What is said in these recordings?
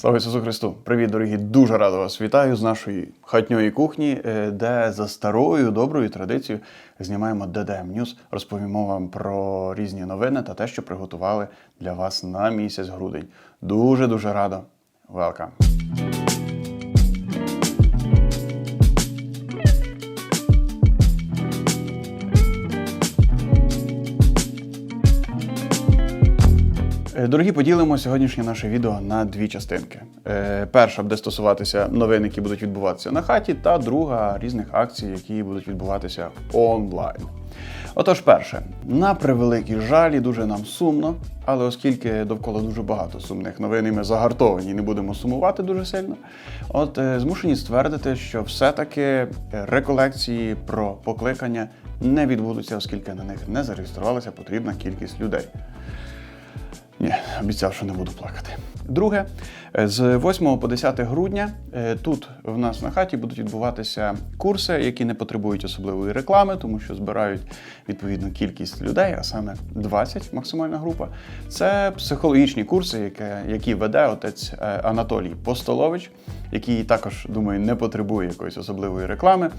Слава Ісусу Христу! Привіт, дорогі! Дуже радо вас вітаю з нашої хатньої кухні, е, де за старою доброю традицією знімаємо DDM News, розповімо вам про різні новини та те, що приготували для вас на місяць грудень. Дуже дуже радо. Welcome! Дорогі, поділимо сьогоднішнє наше відео на дві частинки. Е, Перша буде стосуватися новин, які будуть відбуватися на хаті, та друга різних акцій, які будуть відбуватися онлайн. Отож, перше, на превеликий жаль, і дуже нам сумно, але оскільки довкола дуже багато сумних новин, і ми загартовані і не будемо сумувати дуже сильно, от е, змушені ствердити, що все-таки реколекції про покликання не відбудуться, оскільки на них не зареєструвалася потрібна кількість людей. Ні, обіцяв, що не буду плакати. Друге, е, з 8 по 10 грудня е, тут в нас на хаті будуть відбуватися курси, які не потребують особливої реклами, тому що збирають відповідну кількість людей, а саме 20 максимальна група. Це психологічні курси, які, веде отець е, Анатолій Постолович, який також, думаю, не потребує якоїсь особливої реклами.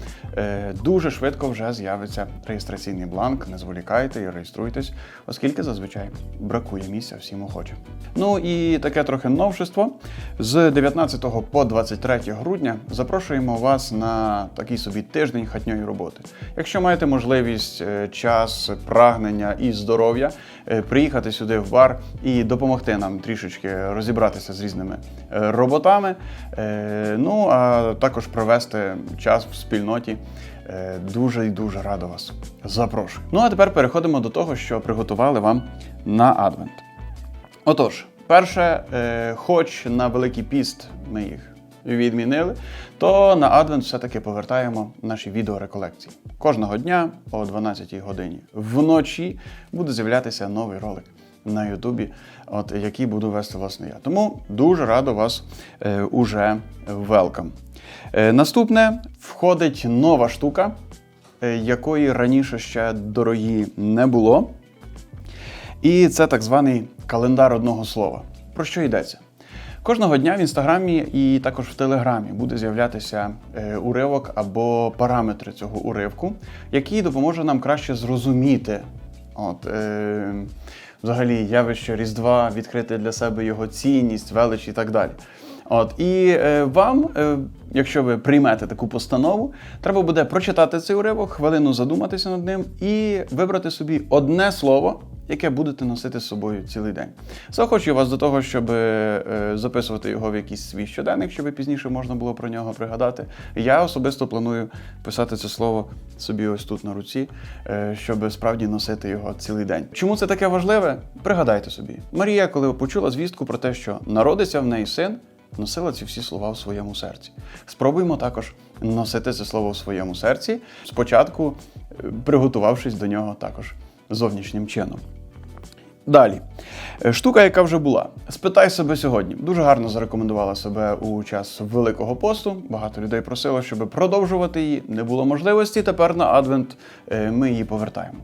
Дуже швидко вже з'явиться реєстраційний бланк. Не зволікайте і реєструйтесь, оскільки зазвичай бракує місця всім охочим. Ну і таке трохи новшество. З 19 по 23 грудня запрошуємо вас на такий собі тиждень хатньої роботи. Якщо маєте можливість, е, час, прагнення і здоров'я, е, приїхати сюди в бар і допомогти нам трішечки розібратися з різними е, роботами. Ну а також провести час в спільноті. Дуже і дуже радо вас. Запрошую. Ну а тепер переходимо до того, що приготували вам на Адвент. Отож, перше, е, хоч на Великий піст ми їх відмінили, то на Адвент все-таки повертаємо наші відеореколекції. Кожного дня о 12 годині вночі буде з'являтися новий ролик на Ютубі, от який буду вести власне я. Тому дуже радо вас е, уже велкам. Е, наступне входить нова штука, е, якої раніше ще дорогі не було. І це так званий календар одного слова. Про що йдеться? Кожного дня в інстаграмі і також в телеграмі буде з'являтися е, уривок або параметри цього уривку, який допоможе нам краще зрозуміти от, е, взагалі явище Різдва, відкрити для себе його цінність, велич і так далі. От і е, вам, е, якщо ви приймете таку постанову, треба буде прочитати цей уривок, хвилину задуматися над ним і вибрати собі одне слово, яке будете носити з собою цілий день. Заохочую вас до того, щоб е, записувати його в якийсь свій щоденник, щоб пізніше можна було про нього пригадати. Я особисто планую писати це слово собі ось тут на руці, е, щоб справді носити його цілий день. Чому це таке важливе? Пригадайте собі. Марія, коли почула звістку про те, що народиться в неї син, носила ці всі слова в своєму серці. Спробуємо також носити це слово в своєму серці, спочатку е, приготувавшись до нього також зовнішнім чином. Далі. Е, Штука, яка вже була. Спитай себе сьогодні. Дуже гарно зарекомендувала себе у час Великого посту. Багато людей просило, щоб продовжувати її. Не було можливості. Тепер на Адвент е, ми її повертаємо.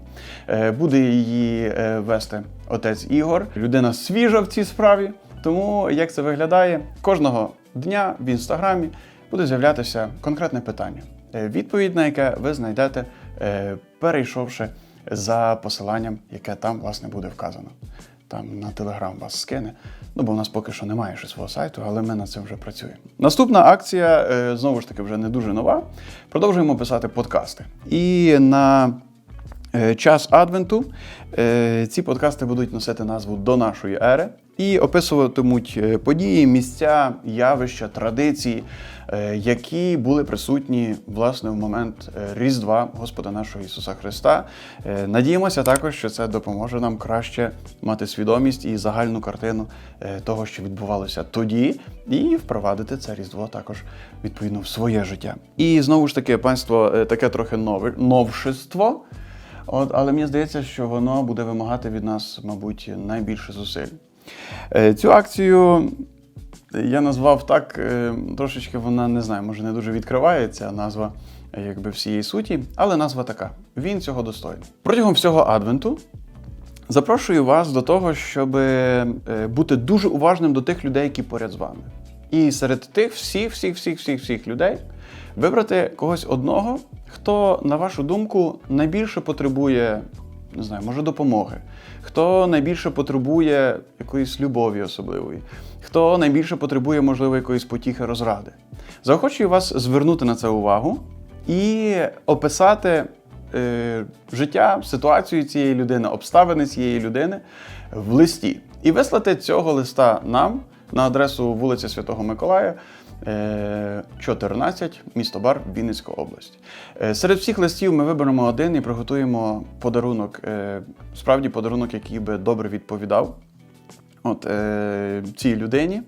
Е, Буде її вести отець Ігор, людина свіжа в цій справі. Тому як це виглядає, кожного дня в інстаграмі буде з'являтися конкретне питання, відповідь на яке ви знайдете, перейшовши за посиланням, яке там власне буде вказано. Там на телеграм вас скине. Ну, бо в нас поки що немає ще свого сайту, але ми над цим вже працюємо. Наступна акція е, знову ж таки вже не дуже нова. Продовжуємо писати подкасти. І на час Адвенту е, ці подкасти будуть носити назву до нашої ери і описуватимуть е, події, місця, явища, традиції, е, які були присутні власне в момент е, Різдва Господа нашого Ісуса Христа. Е, Надіємося також, що це допоможе нам краще мати свідомість і загальну картину е, того, що відбувалося тоді, і впровадити це Різдво також відповідно в своє життя. І знову ж таки, панство, е, таке трохи нове новшество. От, але мені здається, що воно буде вимагати від нас, мабуть, найбільше зусиль. Е, Цю акцію я назвав так, е, трошечки вона не знаю, може не дуже відкривається назва е, якби всієї суті, але назва така: він цього достойний. Протягом всього адвенту запрошую вас до того, щоб бути дуже уважним до тих людей, які поряд з вами. І серед тих всіх, всіх, всіх, всіх, всіх людей вибрати когось одного, хто, на вашу думку, найбільше потребує, не знаю, може, допомоги, хто найбільше потребує якоїсь любові особливої, хто найбільше потребує, можливо, якоїсь потіхи розради. Заохочую вас звернути на це увагу і описати е, життя, ситуацію цієї людини, обставини цієї людини в листі. І вислати цього листа нам на адресу вулиця Святого Миколая. Е, 14, місто Бар, Вінницька область. Е, Серед всіх листів ми виберемо один і приготуємо подарунок, е, справді подарунок, який би добре відповідав от, е, цій людині.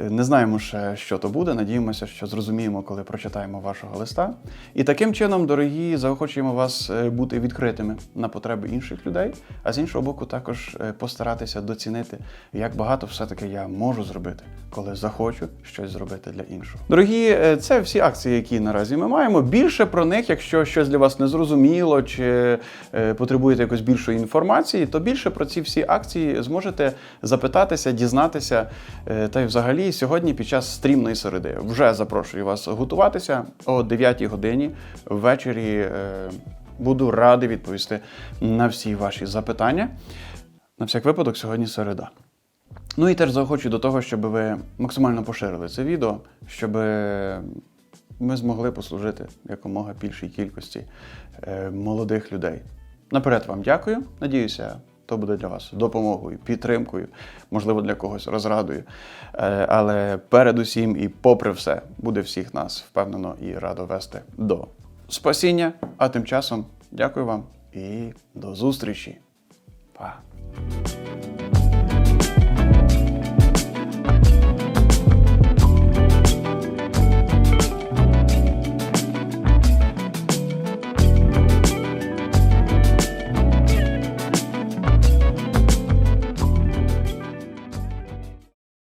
Е, Не знаємо ще, що то буде. Надіємося, що зрозуміємо, коли прочитаємо вашого листа. І таким чином, дорогі, заохочуємо вас е, бути відкритими на потреби інших людей, а з іншого боку, також е, постаратися доцінити, як багато все-таки я можу зробити, коли захочу щось зробити для іншого. Дорогі, це всі акції, які наразі ми маємо. Більше про них, якщо щось для вас не зрозуміло чи потребуєте якось більшої інформації, то більше про ці всі акції зможете запитатися, дізнатися. Та й взагалі сьогодні під час стрімної середи вже запрошую вас готуватися о 9 годині ввечері. е, Буду радий відповісти на всі ваші запитання. На всяк випадок, сьогодні середа. Ну і теж заохочую до того, щоб ви максимально поширили це відео, щоб ми змогли послужити якомога більшій кількості е, молодих людей. Наперед вам дякую. Надіюся, то буде для вас допомогою, підтримкою, можливо, для когось розрадою. Е, Але передусім і попри все буде всіх нас впевнено і радо вести до спасіння. А тим часом дякую вам і до зустрічі. Па!